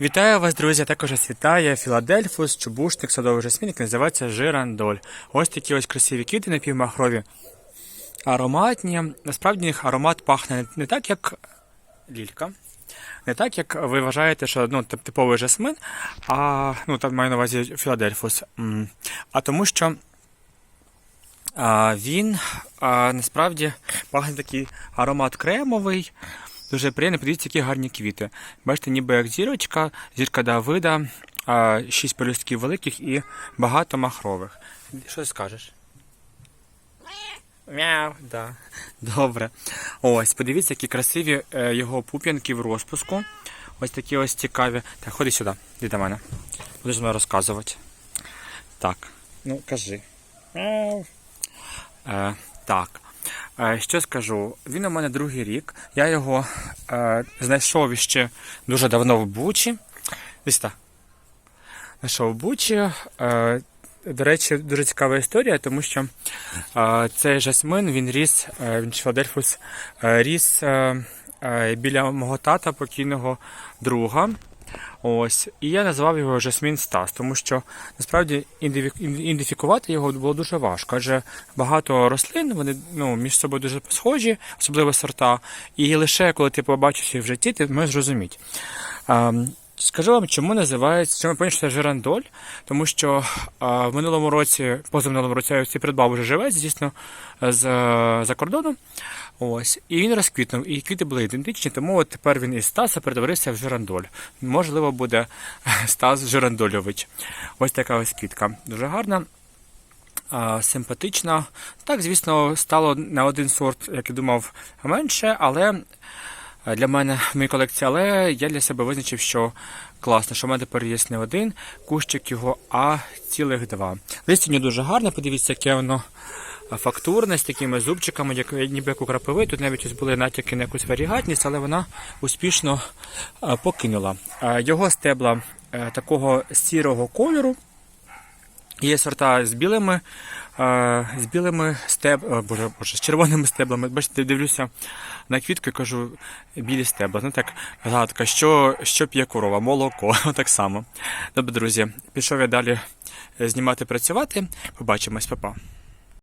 Вітаю вас, друзі! Також вітає Філадельфус, чубушник, садовий жасмін, який називається Жирандоль. Ось такі ось красиві квіти напівмахрові. Ароматні. Насправді їх аромат пахне не так, як лілька. Не так, як ви вважаєте, що ну, типовий жасмин, а ну, там маю на увазі Філадельфус. А тому що а, він а, насправді пахне такий аромат кремовий, дуже приємний. Подивіться, які гарні квіти. Бачите, ніби як зірочка, зірка Давида, шість пелюстків великих і багато махрових. Що скажеш? Мяу, да. Добре. Ось, подивіться, які красиві е, його пуп'янки в розпуску. Ось такі ось цікаві. Так, ходи сюди, йди до мене. Будеш мені розказувати. Так, ну кажи. Мяу. Е, так. Е, що скажу? Він у мене другий рік. Я його е, знайшов ще дуже давно в Бучі. Десь так. Знайшов в Бучі. Е, до речі, дуже цікава історія, тому що е, цей жасмин він ріс, е, він Філадельфус, е, ріс е, е, біля мого тата, покійного друга. Ось, і я назвав його Жасмін Стас, тому що насправді ідентифі- ідентифікувати його було дуже важко, адже багато рослин вони ну, між собою дуже схожі, особливо сорта. І лише коли ти побачиш їх в житті, ти можеш зрозуміти. А, Скажу вам, чому називається, чому я поняв, що це жирандоль, тому що а, в минулому році, позаминулому році я придбав уже живець, дійсно, з за кордону. Ось, і він розквітнув, і квіти були ідентичні, тому от тепер він із Стаса перетворився в жирандоль. Можливо, буде Стас Жирандольович. Ось така ось квітка. Дуже гарна. Симпатична. Так, звісно, стало на один сорт, як я думав, менше, але е, для мене в моїй колекції, але я для себе визначив, що класно, що в мене тепер є не один кущик його, а цілих два. Листя дуже гарне, подивіться, яке воно фактурне, з такими зубчиками, як, ніби як у крапиви. Тут навіть ось були натяки на якусь варігатність, але вона успішно покинула. Його стебла е, такого сірого кольору. Є сорта з білими, з білими стеб... боже, боже, з червоними стеблами. Бачите, дивлюся на квітку і кажу білі стебла. Ну так, гадка, що, що п'є корова, молоко, так само. Добре, друзі, пішов я далі е, знімати працювати. Побачимось, па-па.